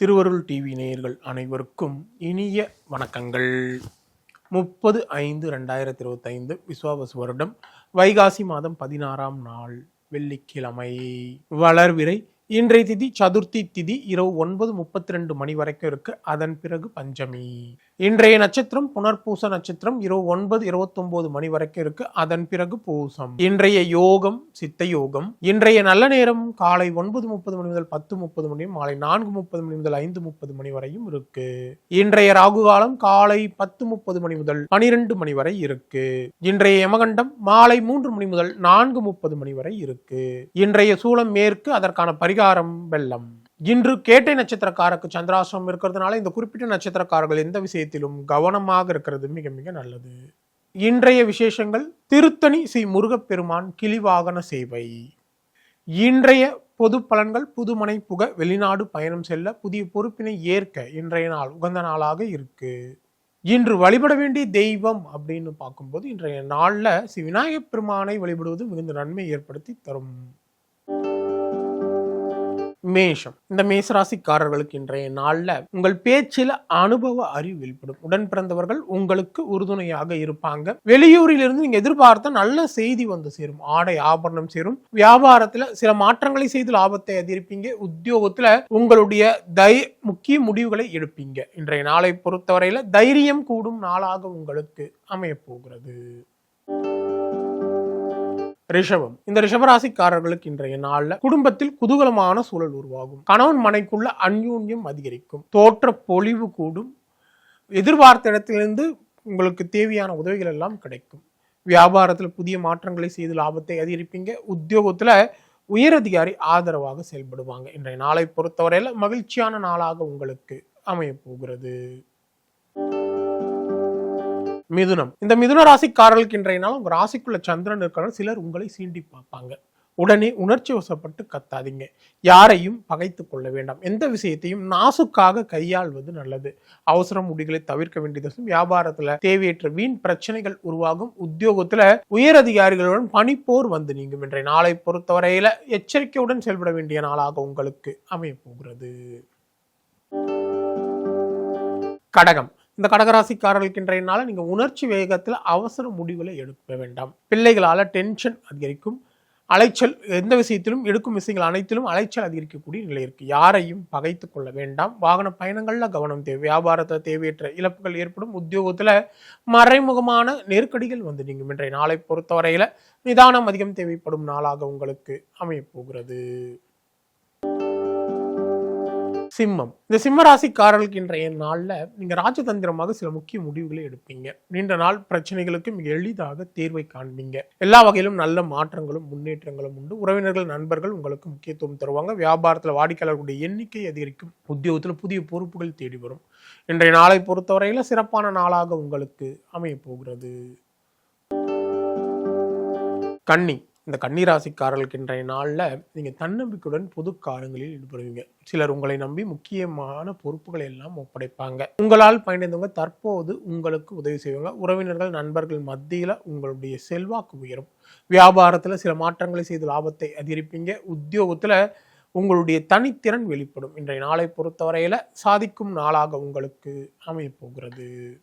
திருவருள் டிவி நேயர்கள் அனைவருக்கும் இனிய வணக்கங்கள். முப்பது ஐந்து ரெண்டாயிரத்தி இருபத்தைந்து விஸ்வாவசு வருடம் வைகாசி மாதம் பதினாறாம் நாள் வெள்ளிக்கிழமை. வளர்விரை இன்றைய திதி சதுர்த்தி திதி இரவு ஒன்பது முப்பத்தி ரெண்டு மணி வரைக்கும் இருக்கு. அதன் பிறகு பஞ்சமி. இன்றைய நட்சத்திரம் புனர்பூச நட்சத்திரம் இரவு ஒன்பது இருபத்தொன்பது மணி வரைக்கும் இருக்கு. அதன் பிறகு பூசம். இன்றைய யோகம் சித்த யோகம். இன்றைய நல்ல நேரம் காலை ஒன்பது முப்பது மணி முதல் பத்து முப்பது மணி மாலை நான்கு முப்பது மணி முதல் ஐந்து முப்பது மணி வரையும் இருக்கு. இன்றைய ராகு காலம் காலை பத்து முப்பது மணி முதல் பனிரெண்டு மணி வரை இருக்கு. இன்றைய யமகண்டம் மாலை மூன்று மணி முதல் நான்கு முப்பது மணி வரை இருக்கு. இன்றைய சூலம் மேற்கு அதற்கான பரிகாரம் வெள்ளம். இன்று கேட்டை நட்சத்திரக்காரருக்கு சந்திராசிரமம் இருக்கிறதுனால இந்த குறிப்பிட்ட நட்சத்திரக்காரர்கள் எந்த விஷயத்திலும் கவனமாக இருக்கிறது மிக மிக நல்லது. இன்றைய விசேஷங்கள் திருத்தணி ஸ்ரீ முருகப்பெருமான் கிளிவாகன சேவை. இன்றைய பொது பலன்கள் புதுமனை புக வெளிநாடு பயணம் செல்ல புதிய பொறுப்பினை ஏற்க இன்றைய நாள் உகந்த நாளாக இருக்கு. இன்று வழிபட வேண்டிய தெய்வம் அப்படின்னு பார்க்கும்போது இன்றைய நாளில் ஸ்ரீ விநாயகப் பெருமானை வழிபடுவது மிகுந்த நன்மை ஏற்படுத்தி தரும். மேஷம். இந்த மேசராசிக்காரர்களுக்கு இன்றைய நாளில் உங்கள் பேச்சில் அனுபவ அறிவு வெளிப்படும். உடன் பிறந்தவர்கள் உங்களுக்கு உறுதுணையாக இருப்பாங்க. வெளியூரில் இருந்து நீங்க எதிர்பார்த்த நல்ல செய்தி வந்து சேரும். ஆடை ஆபரணம் சேரும். வியாபாரத்தில் சில மாற்றங்களை செய்து லாபத்தை அதிர்ப்பீங்க உத்தியோகத்தில் உங்களுடைய தை முக்கிய முடிவுகளை எடுப்பீங்க. இன்றைய நாளை பொறுத்தவரையில் தைரியம் கூடும் நாளாக உங்களுக்கு அமைய போகிறது ரிஷபம். இந்த ரிஷபராசிக்காரர்களுக்கு இன்றைய நாள்ல குடும்பத்தில் குதூகலமான சூழல் உருவாகும். கணவன் மனைக்குள்ள அந்யூன்யம் அதிகரிக்கும். தோற்ற பொலிவு கூடும். எதிர்பார்த்த இடத்திலிருந்து உங்களுக்கு தேவையான உதவிகள் எல்லாம் கிடைக்கும். வியாபாரத்தில் புதிய மாற்றங்களை செய்து லாபத்தை அதிகரிப்பீங்க. உத்தியோகத்தில் உயரதிகாரி ஆதரவாக செயல்படுவாங்க. இன்றைய நாளை பொறுத்தவரையில் மகிழ்ச்சியான நாளாக உங்களுக்கு அமைய போகிறது மிதுனம். இந்த மிதுன ராசிக்காரர்களுக்கு இன்றைய நாள் உங்கள் ராசிக்குள்ள சந்திரன் இருக்கிற சிலர் உங்களை சீண்டி பார்ப்பாங்க. உடனே உணர்ச்சி வசப்பட்டு கத்தாதீங்க. யாரையும் பகைத்து கொள்ள வேண்டாம். எந்த விஷயத்தையும் நாசுக்காக கையாள்வது நல்லது. அவசர முடிகளை தவிர்க்க வேண்டியது வியாபாரத்துல தேவையற்ற வீண் பிரச்சனைகள் உருவாகும். உத்தியோகத்துல உயர் அதிகாரிகளுடன் பணிப்போர் வந்து நீங்கும் இன்றைய நாளை பொறுத்தவரையில எச்சரிக்கையுடன் செயல்பட வேண்டிய நாளாக உங்களுக்கு அமைய போகிறது. கடகம். இந்த கடகராசிக்காரர்களுக்கு இன்றைய நாள நீங்க உணர்ச்சி வேகத்தில் அவசர முடிவுகளை எடுக்க வேண்டாம். பிள்ளைகளால டென்ஷன் அதிகரிக்கும். அலைச்சல் எந்த விஷயத்திலும் எடுக்கும் விஷயங்கள் அனைத்திலும் அலைச்சல் அதிகரிக்கக்கூடிய நிலை இருக்கு. யாரையும் பகைத்து கொள்ள வேண்டாம். வாகன பயணங்கள்ல கவனம் தேவை. வியாபாரத்தில் தேவையற்ற இழப்புகள் ஏற்படும். உத்தியோகத்துல மறைமுகமான நெருக்கடிகள் வந்து நீங்க இன்றைய நாளை பொறுத்தவரையில நிதானம் அதிகம் தேவைப்படும் நாளாக உங்களுக்கு அமைய போகிறது சிம்மம். இந்த சிம்மராசிக்காரர்களுக்கு இன்றைய நாளில் நீங்கள் ராஜதந்திரமாக சில முக்கிய முடிவுகளை எடுப்பீங்க. நீண்ட நாள் பிரச்சனைகளுக்கு மிக எளிதாக தேர்வை காண்பீங்க. எல்லா வகையிலும் நல்ல மாற்றங்களும் முன்னேற்றங்களும் உண்டு. உறவினர்கள் நண்பர்கள் உங்களுக்கு முக்கியத்துவம் தருவாங்க. வியாபாரத்தில் வாடிக்கையாளர்களுடைய எண்ணிக்கை அதிகரிக்கும். உத்தியோகத்தில் புதிய பொறுப்புகள் தேடி வரும். இன்றைய நாளை பொறுத்தவரையில் சிறப்பான நாளாக உங்களுக்கு அமையப்போகிறது. கன்னி. இந்த கன்னிராசிக்காரர்களுக்கு இன்றைய நாளில் நீங்கள் தன்னம்பிக்கையுடன் பொது காலங்களில் ஈடுபடுவீங்க. சிலர் உங்களை நம்பி முக்கியமான பொறுப்புகளை எல்லாம் ஒப்படைப்பாங்க. உங்களால் பயணிந்தவங்க தற்போது உங்களுக்கு உதவி செய்வாங்க. உறவினர்கள் நண்பர்கள் மத்தியில் உங்களுடைய செல்வாக்கு உயரும். வியாபாரத்தில் சில மாற்றங்களை செய்து லாபத்தை அதிகரிப்பீங்க. உத்தியோகத்தில் உங்களுடைய தனித்திறன் வெளிப்படும். இன்றைய நாளை பொறுத்தவரையில் சாதிக்கும் நாளாக உங்களுக்கு அமையப் போகிறது.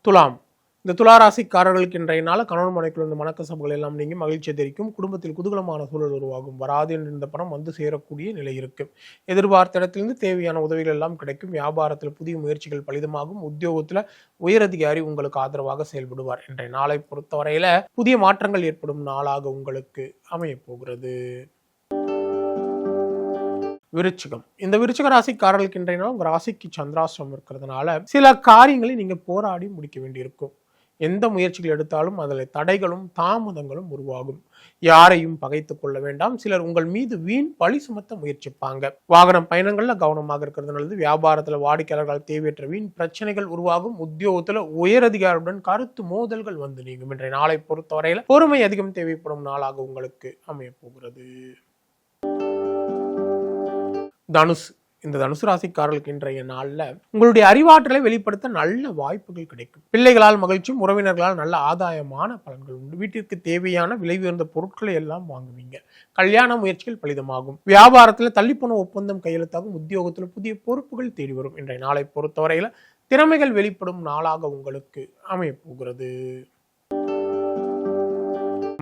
துலாம். இந்த துளாராசிக்காரர்களுக்கு இன்றைய நாள் கணவன் மனைக்குள் இந்த மனக்கசப்புகள் எல்லாம் நீங்கி மகிழ்ச்சி தெரிவிக்கும். குடும்பத்தில் குதூகலமான சூழல் உருவாகும். வராது என்று இந்த பணம் வந்து சேரக்கூடிய நிலை இருக்கும் எதிர்பார்த்த இடத்திலிருந்து தேவையான உதவிகள் எல்லாம் கிடைக்கும். வியாபாரத்தில் புதிய முயற்சிகள் பலிதமாகும். உத்தியோகத்தில் உயரதிகாரி உங்களுக்கு ஆதரவாக செயல்படுவார். இன்றைய நாளை பொறுத்தவரையில புதிய மாற்றங்கள் ஏற்படும் நாளாக உங்களுக்கு அமையப்போகிறது விருச்சிகம். இந்த விருச்சிக ராசிக்காரர்களுக்கு இன்றைய நாள் உங்கள் ராசிக்கு சந்திராசிரம் இருக்கிறதுனால சில காரியங்களை நீங்கள் போராடி முடிக்க வேண்டியிருக்கும். எந்த முயற்சிகள் எடுத்தாலும் அதில் தடைகளும் தாமதங்களும் உருவாகும். யாரையும் பகைத்து கொள்ள வேண்டாம். சிலர் உங்கள் மீது வீண் பழி சுமத்த முயற்சிப்பாங்க. வாகனம் பயணங்களில் கவனமாக இருக்கிறது நல்லது. வியாபாரத்தில் வாடிக்கையாளர்கள் தேவையற்ற வீண் பிரச்சனைகள் உருவாகும். உத்தியோகத்தில் உயரதிகாரியுடன் கருத்து மோதல்கள் வந்து நீங்கும். இன்றைய நாளை பொறுத்தவரையில் பொறுமை அதிகம் தேவைப்படும் நாளாக உங்களுக்கு அமைய போகிறது. தனுஷ் இந்த தனுசு ராசிக்காரர்களுக்கு இன்றைய நாளில் உங்களுடைய அறிவாற்றலை வெளிப்படுத்த நல்ல வாய்ப்புகள் கிடைக்கும். பிள்ளைகளால் மகிழ்ச்சியும் உறவினர்களால் நல்ல ஆதாயமான பலன்கள் உண்டு. வீட்டிற்கு தேவையான விலை உயர்ந்த பொருட்களை எல்லாம் வாங்குவீங்க. கல்யாண முயற்சிகள் பலிதமாகும். வியாபாரத்தில் தள்ளிப்போன ஒப்பந்தம் கையெழுத்தாகும். உத்தியோகத்தில் புதிய பொறுப்புகள் தேடி வரும். இன்றைய நாளை பொறுத்தவரையில் திறமைகள் வெளிப்படும் நாளாக உங்களுக்கு அமையப்போகிறது.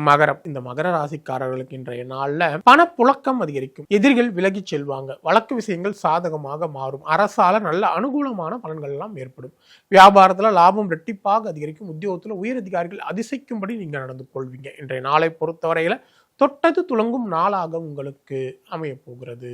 மகரம். இந்த மகர ராசிக்காரர்களுக்கு இன்றைய நாள்ல பணப்புழக்கம் அதிகரிக்கும். எதிரிகள் விலகிச் செல்வாங்க. வழக்கு விஷயங்கள் சாதகமாக மாறும். அரசால நல்ல அனுகூலமான பலன்கள் எல்லாம் ஏற்படும். வியாபாரத்துல லாபம் ரெட்டிப்பாக அதிகரிக்கும். உத்தியோகத்துல உயர் அதிகாரிகள் அதிசயிக்கும்படி நீங்க நடந்து கொள்வீங்க. இன்றைய நாளை பொறுத்தவரையில தொட்டது துளங்கும் நாளாக உங்களுக்கு அமையப்போகிறது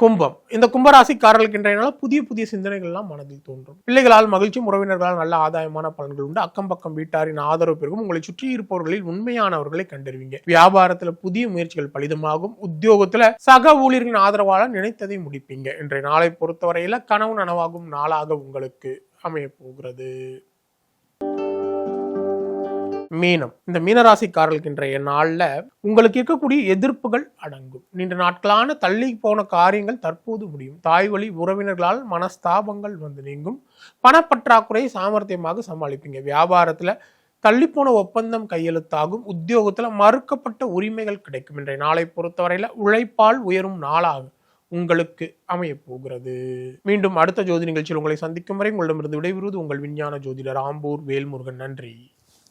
கும்பம். இந்த கும்பராசிக்காரர்களுக்கு இன்றைய நாள் புதிய புதிய சிந்தனைகள் எல்லாம் மனதில் தோன்றும். பிள்ளைகளால் மகிழ்ச்சியும் உறவினர்களால் நல்ல ஆதாயமான பலன்கள் உண்டு. அக்கம் பக்கம் வீட்டாரின் ஆதரவு பெருகும். உங்களை சுற்றி இருப்பவர்களில் உண்மையானவர்களை கண்டறிவீங்க. வியாபாரத்துல புதிய முயற்சிகள் பலிதமாகும். உத்தியோகத்துல சக ஊழியர்களின் ஆதரவால நினைத்ததை முடிப்பீங்க. இன்றைய நாளை பொறுத்தவரையில கனவு நனவாகும் நாளாக உங்களுக்கு அமைய போகிறது மீனம். இந்த மீனராசிக்காரர்களுக்கு இன்றைய நாளில் உங்களுக்கு இருக்கக்கூடிய எதிர்ப்புகள் அடங்கும். நீண்ட நாட்களான தள்ளி போன காரியங்கள் தற்போது முடியும். தாய் வழி உறவினர்களால் மனஸ்தாபங்கள் வந்து நீங்கும். பணப்பற்றாக்குறையை சாமர்த்தியமாக சமாளிப்பீங்க. வியாபாரத்துல தள்ளிப்போன ஒப்பந்தம் கையெழுத்தாகும். உத்தியோகத்தில் மறுக்கப்பட்ட உரிமைகள் கிடைக்கும். இன்றைய நாளை பொறுத்தவரையில் உழைப்பால் உயரும் நாளாகும் உங்களுக்கு அமைய போகிறது. மீண்டும் அடுத்த ஜோதி நிகழ்ச்சியில் உங்களை சந்திக்கும் வரை உங்களிடமிருந்து விடைபெறுவது உங்கள் விஞ்ஞான ஜோதிடர் ஆம்பூர் வேல்முருகன். நன்றி.